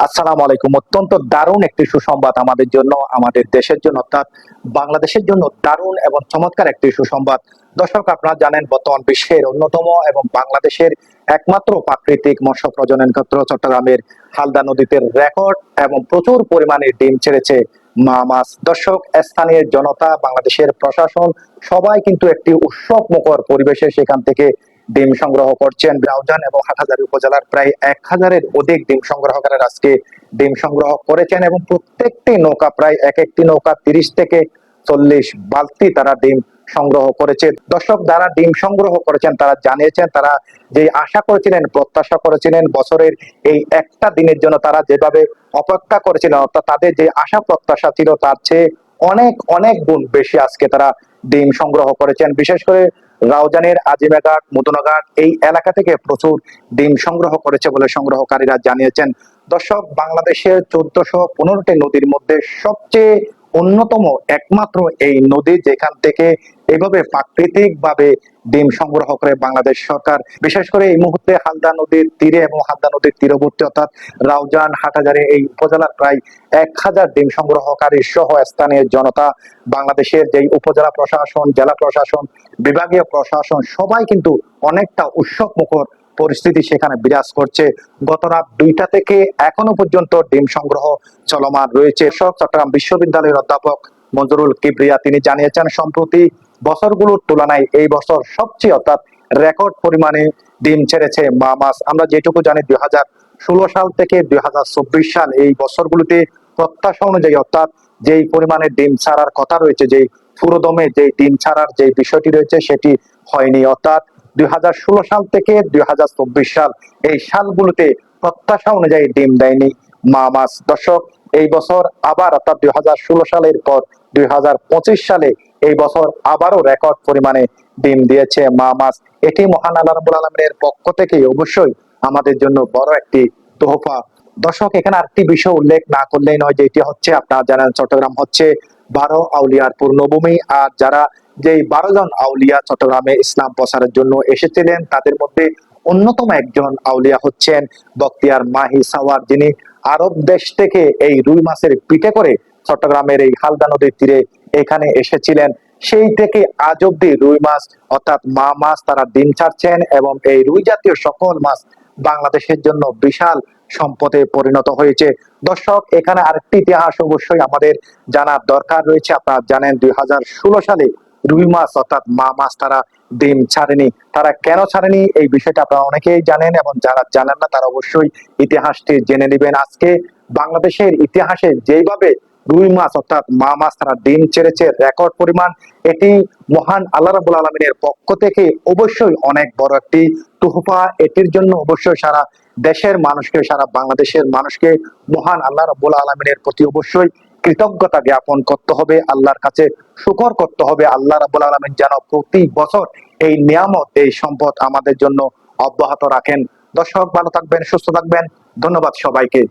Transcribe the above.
আসসালামু আলাইকুম। অত্যন্ত দারুণ একটি সুসংবাদ আমাদের জন্য, আমাদের দেশের জন্য, অর্থাৎ বাংলাদেশের জন্য দারুণ এবং চমৎকার একটি সুসংবাদ। দর্শক, আপনারা জানেন বর্তমান বিশ্বের অন্যতম এবং বাংলাদেশের একমাত্র প্রাকৃতিক মৎস্য প্রজনন ক্ষেত্র চট্টগ্রামের হালদা নদীতে রেকর্ড এবং প্রচুর পরিমাণে ডিম ছেড়েছে মা মাছ। দর্শক, স্থানীয় জনতা, বাংলাদেশের প্রশাসন, সবাই কিন্তু একটি উৎসব মুখর পরিবেশে সেখান থেকে ডিম সংগ্রহ করছেন ব্রাউজান এবং হাটহাজারী উপজেলার প্রায় এক হাজারের অধিক ডিম সংগ্রহকারীরা আজকে ডিম সংগ্রহ করেছেন এবং প্রত্যেকটি নৌকা প্রায় এক একটি নৌকা তিরিশ থেকে চল্লিশ বালতি তারা ডিম সংগ্রহ করেছে। দর্শক, যারা ডিম সংগ্রহ করেছেন, তারা জানিয়েছেন, তারা যে আশা করেছিলেন, প্রত্যাশা করেছিলেন, বছরের এই একটা দিনের জন্য তারা যেভাবে অপেক্ষা করেছিলেন, অর্থাৎ তাদের যে আশা প্রত্যাশা ছিল, তার চেয়ে অনেক অনেক গুণ বেশি আজকে তারা ডিম সংগ্রহ করেছেন। বিশেষ করে রাউজানের আজিমাঘাট মুদনাঘাট এই এলাকা থেকে প্রচুর ডিম সংগ্রহ করেছে বলে সংগ্রহকারীরা জানিয়েছেন। দর্শক, বাংলাদেশের চোদ্দশো পনেরোটি নদীর মধ্যে সবচেয়ে অন্যতম একমাত্র এই নদী যেখান থেকে এভাবে প্রাকৃতিক ভাবে ডিম সংগ্রহ করে বাংলাদেশ সরকার। বিশেষ করে এই মুহূর্তে হালদা নদীর তীরে এবং হালদা নদীর তীরবর্তী অর্থাৎ রাউজান হাটাজারি এই উপজেলার প্রায় এক হাজার ডিম সংগ্রহকারী সহ স্থানীয় জনতা, বাংলাদেশের যেই উপজেলা প্রশাসন, জেলা প্রশাসন, বিভাগীয় প্রশাসন সবাই কিন্তু অনেকটা উৎসব মুখর পরিস্থিতি সেখানে বিরাজ করছে। গত রাত দুইটা থেকে এখনও পর্যন্ত ডিম সংগ্রহ চলমান রয়েছে। চট্টগ্রাম বিশ্ববিদ্যালয়ের অধ্যাপক মঞ্জুরুল কিবরিয়া তিনি জানিয়েছেন, সম্প্রতি বছরগুলোর তুলনায় এই বছর সবচেয়ে অর্থাৎ রেকর্ড পরিমাণে ডিম ছেড়েছে মা মাছ। আমরা যেটুকু জানি, দুই হাজার ষোলো সাল থেকে দুই হাজার চব্বিশ সাল এই বছরগুলোতে প্রত্যাশা অনুযায়ী অর্থাৎ যেই পরিমাণে ডিম ছাড়ার কথা রয়েছে, যেই পুরোদমে যে ডিম ছাড়ার যে বিষয়টি রয়েছে, সেটি হয়নি। অর্থাৎ দুই হাজার ষোলো সাল থেকে দুই সাল এই সালগুলোতে প্রত্যাশা অনুযায়ী ডিম দেয়নি মা মাছ। দর্শক, এই বছর আবার অর্থাৎ দুই সালের পর দুই সালে এই বছর আবারও রেকর্ড পরিমাণে ডিম দিয়েছে মা মাছ। এটি মহান আল্লাহ আলমিনের পক্ষ থেকে অবশ্যই আমাদের জন্য বড় একটি তোহফা। দর্শক, এখানে আরেকটি বিষয় উল্লেখ না করলেই নয় যে এটি হচ্ছে আপনারা জানেন, চট্টগ্রাম হচ্ছে বারো আউলিয়ার পূর্ণভূমি। আর যারা যেই বারো জন আউলিয়া চট্টগ্রামে ইসলাম প্রচারের জন্য এসেছিলেন, তাদের মধ্যে অন্যতম একজন আউলিয়া হচ্ছেন বক্তিয়ার মাহি সাওয়ার, যিনি আরব দেশ থেকে এই রুই মাছের পিঠে করে চট্টগ্রামের এই হালদা নদীর তীরে এখানে এসেছিলেন। সেই থেকে আজ অব্দি রুই মাছ, অর্থাৎ মা মাছ, তারা ডিম ছাড়ছেন এবং এই রুই জাতীয় সকল মাছ বাংলাদেশের জন্য বিশাল সম্পদে পরিণত হয়েছে। দর্শক, এখানে আরেকটি ইতিহাস অবশ্যই আমাদের জানার দরকার রয়েছে। আপনারা জানেন দুই হাজার ষোলো সালে রুই মাছ অর্থাৎ মা মাছ তারা ডিম ছাড়েনি। তারা কেন ছাড়েনি? এই বিষয়টা আপনারা অনেকেই জানেন এবং যারা জানেন না, তারা অবশ্যই ইতিহাসটি জেনে নেবেন। আজকে বাংলাদেশের ইতিহাসে যেইভাবে রুই মাছ অর্থাৎ মা মাছ তারা ডিম ছেড়েছে রেকর্ড পরিমাণ এটি মহান আল্লাহ রাবুল আলমিনের পক্ষ থেকে অবশ্যই অনেক বড় একটি তুহফা। এটির জন্য অবশ্যই সারা দেশের মানুষকে, সারা বাংলাদেশের মানুষকে মহান আল্লাহ রাবুল আলমিনের প্রতি অবশ্যই কৃতজ্ঞতা জ্ঞাপন করতে হবে, আল্লাহর কাছে শুকর করতে হবে। আল্লাহ রাবুল আলমিন যেন প্রতি বছর এই নিয়ামত, এই সম্পদ আমাদের জন্য অব্যাহত রাখেন। দর্শক, ভালো থাকবেন, সুস্থ থাকবেন। ধন্যবাদ সবাইকে।